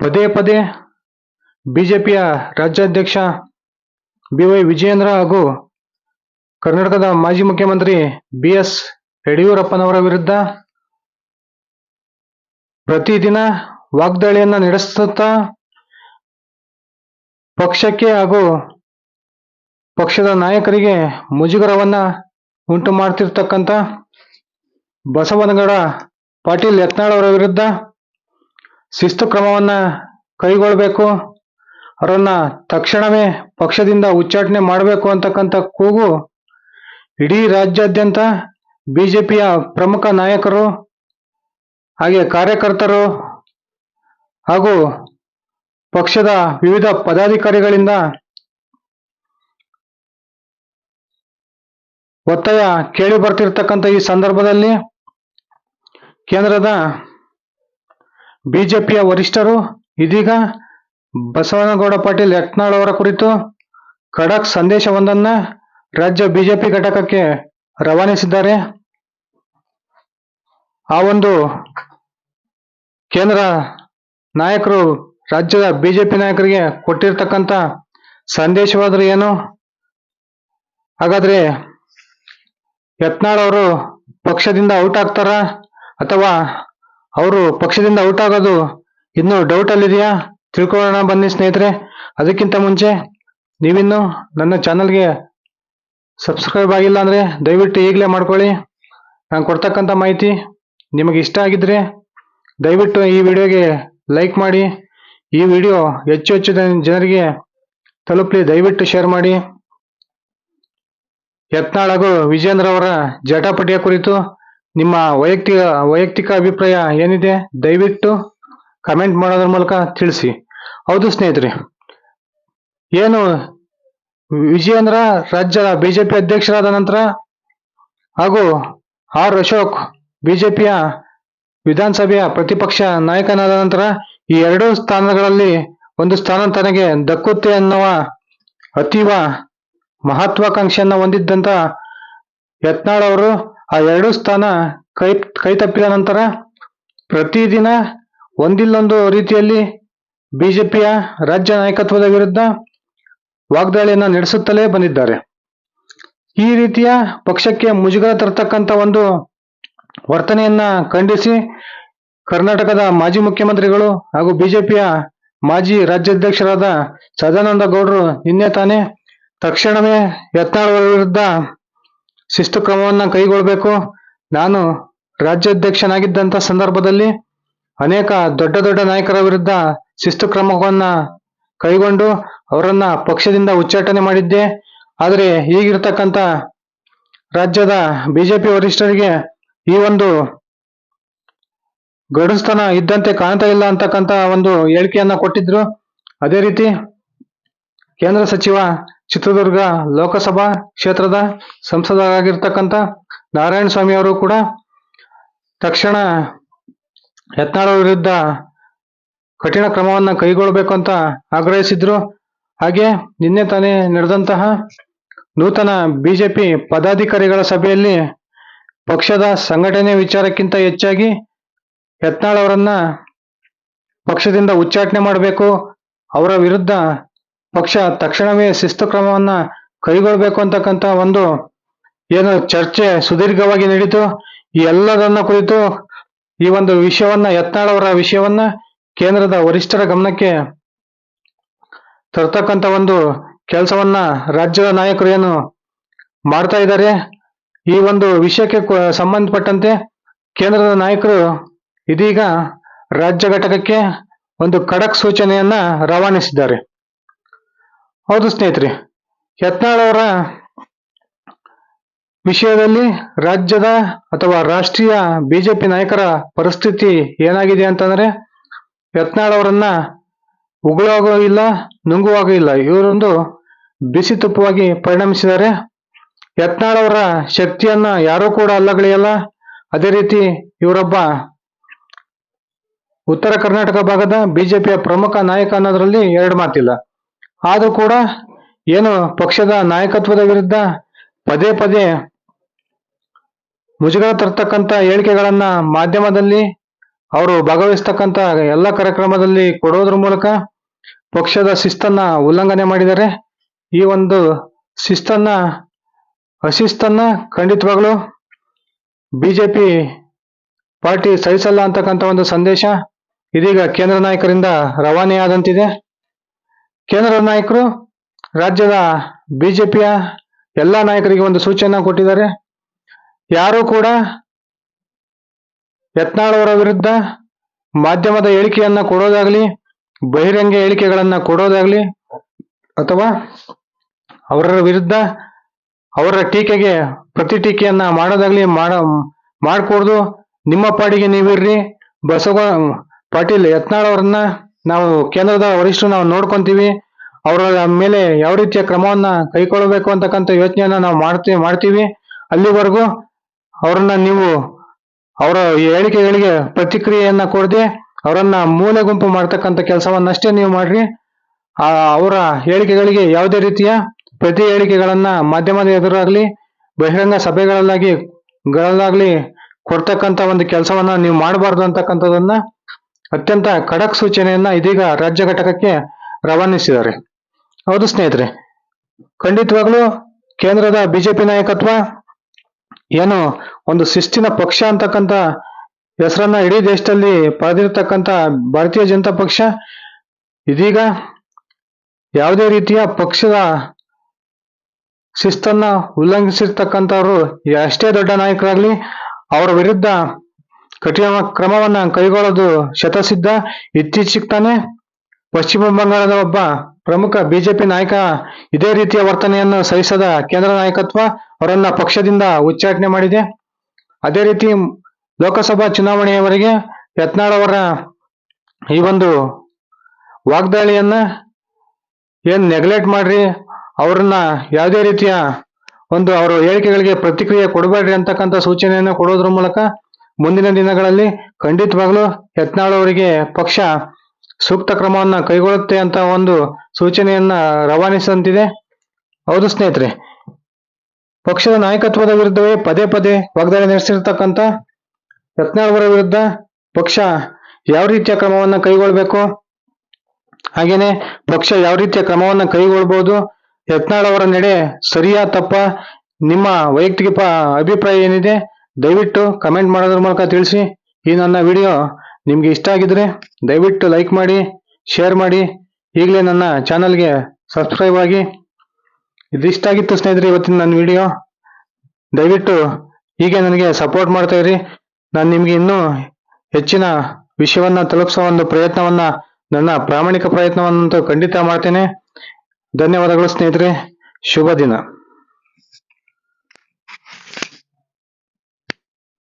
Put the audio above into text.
ಪದೇ ಪದೇ ಬಿಜೆಪಿಯ ರಾಜ್ಯಾಧ್ಯಕ್ಷ ಬಿ ವೈ ವಿಜಯೇಂದ್ರ ಹಾಗೂ ಕರ್ನಾಟಕದ ಮಾಜಿ ಮುಖ್ಯಮಂತ್ರಿ ಬಿ ಎಸ್ ಯಡಿಯೂರಪ್ಪನವರ ವಿರುದ್ಧ ಪ್ರತಿದಿನ ವಾಗ್ದಾಳಿಯನ್ನು ನಡೆಸುತ್ತಾ ಪಕ್ಷಕ್ಕೆ ಹಾಗೂ ಪಕ್ಷದ ನಾಯಕರಿಗೆ ಮುಜುಗರವನ್ನ ಉಂಟು ಮಾಡ್ತಿರ್ತಕ್ಕಂಥ ಬಸವನಗೌಡ ಪಾಟೀಲ್ ಯತ್ನಾಳ್ ಅವರ ವಿರುದ್ಧ ಶಿಸ್ತು ಕ್ರಮವನ್ನ ಕೈಗೊಳ್ಳಬೇಕು ಅವರನ್ನ ತಕ್ಷಣವೇ ಪಕ್ಷದಿಂದ ಉಚ್ಚಾಟನೆ ಮಾಡಬೇಕು ಅಂತಕ್ಕಂಥ ಕೂಗು ಇಡೀ ರಾಜ್ಯಾದ್ಯಂತ ಬಿಜೆಪಿಯ ಪ್ರಮುಖ ನಾಯಕರು ಹಾಗೆ ಕಾರ್ಯಕರ್ತರು ಹಾಗೂ ಪಕ್ಷದ ವಿವಿಧ ಪದಾಧಿಕಾರಿಗಳಿಂದ ಒತ್ತಾಯ ಕೇಳಿ ಬರ್ತಿರ್ತಕ್ಕಂಥ ಈ ಸಂದರ್ಭದಲ್ಲಿ ಕೇಂದ್ರದ ಬಿಜೆಪಿಯ ವರಿಷ್ಠರು, ಇದೀಗ ಬಸವನಗೌಡ ಪಾಟೀಲ್ ಯತ್ನಾಳ್ ಅವರ ಕುರಿತು ಖಡಕ್ ಸಂದೇಶವೊಂದನ್ನ ರಾಜ್ಯ ಬಿಜೆಪಿ ಘಟಕಕ್ಕೆ ರವಾನಿಸಿದ್ದಾರೆ. ಆ ಒಂದು ಕೇಂದ್ರ ನಾಯಕರು ರಾಜ್ಯದ ಬಿಜೆಪಿ ನಾಯಕರಿಗೆ ಕೊಟ್ಟಿರ್ತಕ್ಕಂಥ ಸಂದೇಶವಾದ್ರೆ ಏನು? ಹಾಗಾದ್ರೆ ಯತ್ನಾಳ್ ಅವರು ಪಕ್ಷದಿಂದ ಔಟ್ ಆಗ್ತಾರ ಅಥವಾ ಅವರು ಪಕ್ಷದಿಂದ ಔಟ್ ಆಗೋದು ಇನ್ನೂ ಡೌಟ್ ಅಲ್ಲಿದೆಯಾ? ತಿಳ್ಕೊಳ್ಳೋಣ ಬನ್ನಿ ಸ್ನೇಹಿತರೆ. ಅದಕ್ಕಿಂತ ಮುಂಚೆ ನೀವಿನ್ನು ನನ್ನ ಚಾನಲ್ಗೆ ಸಬ್ಸ್ಕ್ರೈಬ್ ಆಗಿಲ್ಲ ಅಂದ್ರೆ ದಯವಿಟ್ಟು ಈಗಲೇ ಮಾಡ್ಕೊಳ್ಳಿ. ನಾನು ಕೊಡ್ತಕ್ಕಂಥ ಮಾಹಿತಿ ನಿಮಗೆ ಇಷ್ಟ ಆಗಿದ್ರೆ ದಯವಿಟ್ಟು ಈ ವಿಡಿಯೋಗೆ ಲೈಕ್ ಮಾಡಿ. ಈ ವಿಡಿಯೋ ಹೆಚ್ಚು ಹೆಚ್ಚು ಜನ- ಜನರಿಗೆ ತಲುಪಲಿ. ದಯವಿಟ್ಟು ಶೇರ್ ಮಾಡಿ. ಯತ್ನಾಳ್ ಹಾಗೂ ವಿಜೇಂದ್ರ ಅವರ ಜಟಾಪಟಿಯ ಕುರಿತು ನಿಮ್ಮ ವೈಯಕ್ತಿಕ ವೈಯಕ್ತಿಕ ಅಭಿಪ್ರಾಯ ಏನಿದೆ? ದಯವಿಟ್ಟು ಕಮೆಂಟ್ ಮಾಡೋದ್ರ ಮೂಲಕ ತಿಳಿಸಿ. ಹೌದು ಸ್ನೇಹಿತರೆ, ಏನು ವಿಜಯೇಂದ್ರ ರಾಜ್ಯದ ಬಿಜೆಪಿ ಅಧ್ಯಕ್ಷರಾದ ನಂತರ ಹಾಗೂ ಆರ್ ಅಶೋಕ್ ಬಿಜೆಪಿಯ ವಿಧಾನಸಭೆಯ ಪ್ರತಿಪಕ್ಷ ನಾಯಕನಾದ ನಂತರ ಈ ಎರಡೂ ಸ್ಥಾನಗಳಲ್ಲಿ ಒಂದು ಸ್ಥಾನ ತನಗೆ ದಕ್ಕುತ್ತೆ ಅನ್ನುವ ಅತೀವ ಮಹತ್ವಾಕಾಂಕ್ಷೆಯನ್ನು ಹೊಂದಿದ್ದಂತ ಯತ್ನಾಳ್ ಅವರು ಆ ಎರಡೂ ಸ್ಥಾನ ಕೈ ಕೈ ತಪ್ಪಿದ ನಂತರ ಪ್ರತಿದಿನ ಒಂದಿಲ್ಲೊಂದು ರೀತಿಯಲ್ಲಿ ಬಿಜೆಪಿಯ ರಾಜ್ಯ ನಾಯಕತ್ವದ ವಿರುದ್ಧ ವಾಗ್ದಾಳಿಯನ್ನು ನಡೆಸುತ್ತಲೇ ಬಂದಿದ್ದಾರೆ. ಈ ರೀತಿಯ ಪಕ್ಷಕ್ಕೆ ಮುಜುಗರ ತರತಕ್ಕಂತ ಒಂದು ವರ್ತನೆಯನ್ನ ಖಂಡಿಸಿ ಕರ್ನಾಟಕದ ಮಾಜಿ ಮುಖ್ಯಮಂತ್ರಿಗಳು ಹಾಗೂ ಬಿಜೆಪಿಯ ಮಾಜಿ ರಾಜ್ಯಾಧ್ಯಕ್ಷರಾದ ಸದಾನಂದ ಗೌಡರು ನಿನ್ನೆ ತಾನೇ ತಕ್ಷಣವೇ ಯತ್ನಾಳ್ ವಿರುದ್ಧ ಶಿಸ್ತು ಕ್ರಮವನ್ನ ಕೈಗೊಳ್ಳಬೇಕು ನಾನು ರಾಜ್ಯಾಧ್ಯಕ್ಷನಾಗಿದ್ದಂತ ಸಂದರ್ಭದಲ್ಲಿ ಅನೇಕ ದೊಡ್ಡ ದೊಡ್ಡ ನಾಯಕರ ವಿರುದ್ಧ ಶಿಸ್ತು ಕ್ರಮವನ್ನ ಕೈಗೊಂಡು ಅವರನ್ನ ಪಕ್ಷದಿಂದ ಉಚ್ಚಾಟನೆ ಮಾಡಿದ್ದೆ. ಆದರೆ ಈಗಿರ್ತಕ್ಕಂಥ ರಾಜ್ಯದ ಬಿಜೆಪಿ ವರಿಷ್ಠರಿಗೆ ಈ ಒಂದು ಗಡುಸ್ತನ ಇದ್ದಂತೆ ಕಾಣ್ತಾ ಇಲ್ಲ ಅಂತಕ್ಕಂಥ ಒಂದು ಹೇಳಿಕೆಯನ್ನ ಕೊಟ್ಟಿದ್ರು. ಅದೇ ರೀತಿ ಕೇಂದ್ರ ಸಚಿವ ಚಿತ್ರದುರ್ಗ ಲೋಕಸಭಾ ಕ್ಷೇತ್ರದ ಸಂಸದರಾಗಿರ್ತಕ್ಕಂಥ ನಾರಾಯಣ ಸ್ವಾಮಿ ಅವರು ಕೂಡ ತಕ್ಷಣ ಯತ್ನಾಳ ವಿರುದ್ಧ ಕಠಿಣ ಕ್ರಮವನ್ನು ಕೈಗೊಳ್ಳಬೇಕು ಅಂತ ಆಗ್ರಹಿಸಿದ್ರು. ಹಾಗೆ ನಿನ್ನೆ ತಾನೇ ನಡೆದಂತಹ ನೂತನ ಬಿಜೆಪಿ ಪದಾಧಿಕಾರಿಗಳ ಸಭೆಯಲ್ಲಿ ಪಕ್ಷದ ಸಂಘಟನೆ ವಿಚಾರಕ್ಕಿಂತ ಹೆಚ್ಚಾಗಿ ಯತ್ನಾಳ್ ಅವರನ್ನ ಪಕ್ಷದಿಂದ ಉಚ್ಚಾಟನೆ ಮಾಡಬೇಕು, ಅವರ ವಿರುದ್ಧ ಪಕ್ಷ ತಕ್ಷಣವೇ ಶಿಸ್ತು ಕ್ರಮವನ್ನ ಕೈಗೊಳ್ಳಬೇಕು ಅಂತಕ್ಕಂತ ಒಂದು ಏನು ಚರ್ಚೆ ಸುದೀರ್ಘವಾಗಿ ನಡೀತು. ಈ ಎಲ್ಲದನ್ನ ಕುರಿತು ಈ ಒಂದು ವಿಷಯವನ್ನ, ಯತ್ನಾಳವರ ವಿಷಯವನ್ನ ಕೇಂದ್ರದ ವರಿಷ್ಠರ ಗಮನಕ್ಕೆ ತರ್ತಕ್ಕಂತ ಒಂದು ಕೆಲಸವನ್ನ ರಾಜ್ಯದ ನಾಯಕರು ಏನು ಮಾಡ್ತಾ ಇದ್ದಾರೆ. ಈ ಒಂದು ವಿಷಯಕ್ಕೆ ಸಂಬಂಧಪಟ್ಟಂತೆ ಕೇಂದ್ರದ ನಾಯಕರು ಇದೀಗ ರಾಜ್ಯ ಘಟಕಕ್ಕೆ ಒಂದು ಖಡಕ್ ಸೂಚನೆಯನ್ನ ರವಾನಿಸಿದ್ದಾರೆ. ಹೌದು ಸ್ನೇಹಿತರೆ, ಯತ್ನಾಳ್ ಅವರ ವಿಷಯದಲ್ಲಿ ರಾಜ್ಯದ ಅಥವಾ ರಾಷ್ಟ್ರೀಯ ಬಿಜೆಪಿ ನಾಯಕರ ಪರಿಸ್ಥಿತಿ ಏನಾಗಿದೆ ಅಂತಂದ್ರೆ, ಯತ್ನಾಳ್ ಅವರನ್ನ ಉಗುಳಾಗೋ ಇಲ್ಲ, ನುಂಗುವಾಗೂ ಇಲ್ಲ. ಇವರೊಂದು ಬಿಸಿ ತುಪ್ಪವಾಗಿ ಪರಿಣಮಿಸಿದ್ದಾರೆ. ಯತ್ನಾಳ್ ಅವರ ಶಕ್ತಿಯನ್ನ ಯಾರೂ ಕೂಡ ಅಲ್ಲಗಳೆಯಲ್ಲ. ಅದೇ ರೀತಿ ಇವರೊಬ್ಬ ಉತ್ತರ ಕರ್ನಾಟಕ ಭಾಗದ ಬಿಜೆಪಿಯ ಪ್ರಮುಖ ನಾಯಕ ಅನ್ನೋದ್ರಲ್ಲಿ ಎರಡು ಮಾತಿಲ್ಲ. ಆದ್ರೂ ಕೂಡ ಏನು ಪಕ್ಷದ ನಾಯಕತ್ವದ ವಿರುದ್ಧ ಪದೇ ಪದೇ ಮುಜುಗರ ತರ್ತಕ್ಕಂಥ ಹೇಳಿಕೆಗಳನ್ನ ಮಾಧ್ಯಮದಲ್ಲಿ ಅವರು ಭಾಗವಹಿಸ್ತಕ್ಕಂಥ ಎಲ್ಲ ಕಾರ್ಯಕ್ರಮದಲ್ಲಿ ಕೊಡೋದ್ರ ಮೂಲಕ ಪಕ್ಷದ ಶಿಸ್ತನ್ನ ಉಲ್ಲಂಘನೆ ಮಾಡಿದ್ದಾರೆ. ಈ ಒಂದು ಶಿಸ್ತನ್ನ, ಅಶಿಸ್ತನ್ನ ಖಂಡಿತವಾಗ್ಲು ಬಿಜೆಪಿ ಪಾರ್ಟಿ ಸಹಿಸಲ್ಲ ಅಂತಕ್ಕಂಥ ಒಂದು ಸಂದೇಶ ಇದೀಗ ಕೇಂದ್ರ ನಾಯಕರಿಂದ ರವಾನೆಯಾದಂತಿದೆ. ಕೇಂದ್ರ ನಾಯಕರು, ರಾಜ್ಯದ ಬಿಜೆಪಿಯ ಎಲ್ಲ ನಾಯಕರಿಗೆ ಒಂದು ಸೂಚನೆ ಕೊಟ್ಟಿದ್ದಾರೆ. ಯಾರು ಕೂಡ ಯತ್ನಾಳ್ ಅವರ ವಿರುದ್ಧ ಮಾಧ್ಯಮದ ಹೇಳಿಕೆಯನ್ನ ಕೊಡೋದಾಗ್ಲಿ, ಬಹಿರಂಗ ಹೇಳಿಕೆಗಳನ್ನ ಕೊಡೋದಾಗ್ಲಿ ಅಥವಾ ಅವರ ವಿರುದ್ಧ ಅವರ ಟೀಕೆಗೆ ಪ್ರತಿ ಟೀಕೆಯನ್ನ ಮಾಡೋದಾಗ್ಲಿ ಮಾಡ, ಮಾಡ್ಕೊಡ್ದು ನಿಮ್ಮ ಪಾಡಿಗೆ ನೀವಿರ್ರಿ. ಬಸವ ಪಾಟೀಲ್ ಯತ್ನಾಳ್ ಅವರನ್ನ ನಾವು ಕೇಂದ್ರದ ವರಿಷ್ಠರು ನಾವು ನೋಡ್ಕೊಂತೀವಿ. ಅವರ ಮೇಲೆ ಯಾವ ರೀತಿಯ ಕ್ರಮವನ್ನ ಕೈಗೊಳ್ಳಬೇಕು ಅಂತಕ್ಕಂಥ ಯೋಚನೆಯನ್ನ ನಾವು ಮಾಡ್ತೀವಿ ಮಾಡ್ತೀವಿ. ಅಲ್ಲಿವರೆಗೂ ಅವರನ್ನ ನೀವು ಅವರ ಹೇಳಿಕೆಗಳಿಗೆ ಪ್ರತಿಕ್ರಿಯೆಯನ್ನ ಕೊಡದೆ ಅವರನ್ನ ಮೂಲೆ ಗುಂಪು ಮಾಡ್ತಕ್ಕಂಥ ಕೆಲಸವನ್ನಷ್ಟೇ ನೀವು ಮಾಡ್ರಿ. ಅವರ ಹೇಳಿಕೆಗಳಿಗೆ ಯಾವುದೇ ರೀತಿಯ ಪ್ರತಿ ಹೇಳಿಕೆಗಳನ್ನ ಮಾಧ್ಯಮದ ಎದುರಾಗ್ಲಿ, ಬಹಿರಂಗ ಸಭೆಗಳಲ್ಲಾಗಿ ಗಳಲ್ಲಾಗ್ಲಿ ಕೊಡ್ತಕ್ಕಂಥ ಒಂದು ಕೆಲಸವನ್ನ ನೀವು ಮಾಡಬಾರ್ದು ಅಂತಕ್ಕಂಥದನ್ನ ಅತ್ಯಂತ ಖಡಕ್ ಸೂಚನೆಯನ್ನ ಇದೀಗ ರಾಜ್ಯ ಘಟಕಕ್ಕೆ ರವಾನಿಸಿದ್ದಾರೆ. ಹೌದು ಸ್ನೇಹಿತರೆ, ಖಂಡಿತವಾಗ್ಲೂ ಕೇಂದ್ರದ ಬಿಜೆಪಿ ನಾಯಕತ್ವ ಏನು ಒಂದು ಶಿಸ್ತಿನ ಪಕ್ಷ ಅಂತಕ್ಕಂಥ ಹೆಸರನ್ನ ಇಡೀ ದೇಶದಲ್ಲಿ ಪಡೆದಿರ್ತಕ್ಕಂಥ ಭಾರತೀಯ ಜನತಾ ಪಕ್ಷ ಇದೀಗ ಯಾವುದೇ ರೀತಿಯ ಪಕ್ಷದ ಶಿಸ್ತನ್ನ ಉಲ್ಲಂಘಿಸಿರ್ತಕ್ಕಂಥವ್ರು ಎಷ್ಟೇ ದೊಡ್ಡ ನಾಯಕರಾಗ್ಲಿ, ಅವರ ವಿರುದ್ಧ ಕಠಿಣ ಕ್ರಮವನ್ನ ಕೈಗೊಳ್ಳೋದು ಶತಸಿದ್ಧ ಇತ್ತೀಚೆಗೆ ತಾನೇ ಪಶ್ಚಿಮ ಬಂಗಾಳದ ಒಬ್ಬ ಪ್ರಮುಖ ಬಿಜೆಪಿ ನಾಯಕ ಇದೇ ರೀತಿಯ ವರ್ತನೆಯನ್ನು ಸಹಿಸದ ಕೇಂದ್ರ ನಾಯಕತ್ವ ಅವರನ್ನ ಪಕ್ಷದಿಂದ ಉಚ್ಚಾಟನೆ ಮಾಡಿದೆ. ಅದೇ ರೀತಿ ಲೋಕಸಭಾ ಚುನಾವಣೆಯವರೆಗೆ ಯತ್ನಾಳ್ ಅವರ ಈ ಒಂದು ವಾಗ್ದಾಳಿಯನ್ನ ಏನ್ ನೆಗ್ಲೆಕ್ಟ್ ಮಾಡ್ರಿ, ಅವ್ರನ್ನ ಯಾವುದೇ ರೀತಿಯ ಒಂದು ಅವರ ಹೇಳಿಕೆಗಳಿಗೆ ಪ್ರತಿಕ್ರಿಯೆ ಕೊಡಬೇಡ್ರಿ ಅಂತಕ್ಕಂಥ ಸೂಚನೆಯನ್ನು ಕೊಡೋದ್ರ ಮೂಲಕ ಮುಂದಿನ ದಿನಗಳಲ್ಲಿ ಖಂಡಿತವಾಗ್ಲೂ ಯತ್ನಾಳ್ ಅವರಿಗೆ ಪಕ್ಷ ಸೂಕ್ತ ಕ್ರಮವನ್ನ ಕೈಗೊಳ್ಳುತ್ತೆ ಅಂತ ಒಂದು ಸೂಚನೆಯನ್ನ ರವಾನಿಸಂತಿದೆ. ಹೌದು ಸ್ನೇಹಿತರೆ, ಪಕ್ಷದ ನಾಯಕತ್ವದ ವಿರುದ್ಧವೇ ಪದೇ ಪದೇ ವಾಗ್ದಾಳಿ ನಡೆಸಿರ್ತಕ್ಕಂಥ ಯತ್ನಾಳ್ ಅವರ ವಿರುದ್ಧ ಪಕ್ಷ ಯಾವ ರೀತಿಯ ಕ್ರಮವನ್ನ ಕೈಗೊಳ್ಬೇಕು? ಹಾಗೇನೆ ಪಕ್ಷ ಯಾವ ರೀತಿಯ ಕ್ರಮವನ್ನ ಕೈಗೊಳ್ಬಹುದು ಯತ್ನಾಳ್ ಅವರ ನಡೆ ಸರಿಯಾ ತಪ್ಪ? ನಿಮ್ಮ ವೈಯಕ್ತಿಕ ಅಭಿಪ್ರಾಯ ಏನಿದೆ? ದಯವಿಟ್ಟು ಕಮೆಂಟ್ ಮಾಡೋದ್ರ ಮೂಲಕ ತಿಳಿಸಿ. ಈ ನನ್ನ ವಿಡಿಯೋ ನಿಮಗೆ ಇಷ್ಟ ಆಗಿದ್ರೆ ದಯವಿಟ್ಟು ಲೈಕ್ ಮಾಡಿ ಶೇರ್ ಮಾಡಿ. ಈಗಲೇ ನನ್ನ ಚಾನಲ್ಗೆ ಸಬ್ಸ್ಕ್ರೈಬ್ ಆಗಿ. ಇದಿಷ್ಟ ಆಗಿತ್ತು ಸ್ನೇಹಿತರೆ ಇವತ್ತಿನ ನನ್ನ ವಿಡಿಯೋ ದಯವಿಟ್ಟು ಹೀಗೆ ನನಗೆ ಸಪೋರ್ಟ್ ಮಾಡ್ತಾ ಇರಿ. ನಾನು ನಿಮಗೆ ಇನ್ನೂ ಹೆಚ್ಚಿನ ವಿಷಯವನ್ನು ತಲುಪಿಸೋ ಒಂದು ಪ್ರಯತ್ನವನ್ನು, ನನ್ನ ಪ್ರಾಮಾಣಿಕ ಪ್ರಯತ್ನವನ್ನಂತೂ ಖಂಡಿತ ಮಾಡ್ತೇನೆ. ಧನ್ಯವಾದಗಳು ಸ್ನೇಹಿತರೆ. ಶುಭ ದಿನ.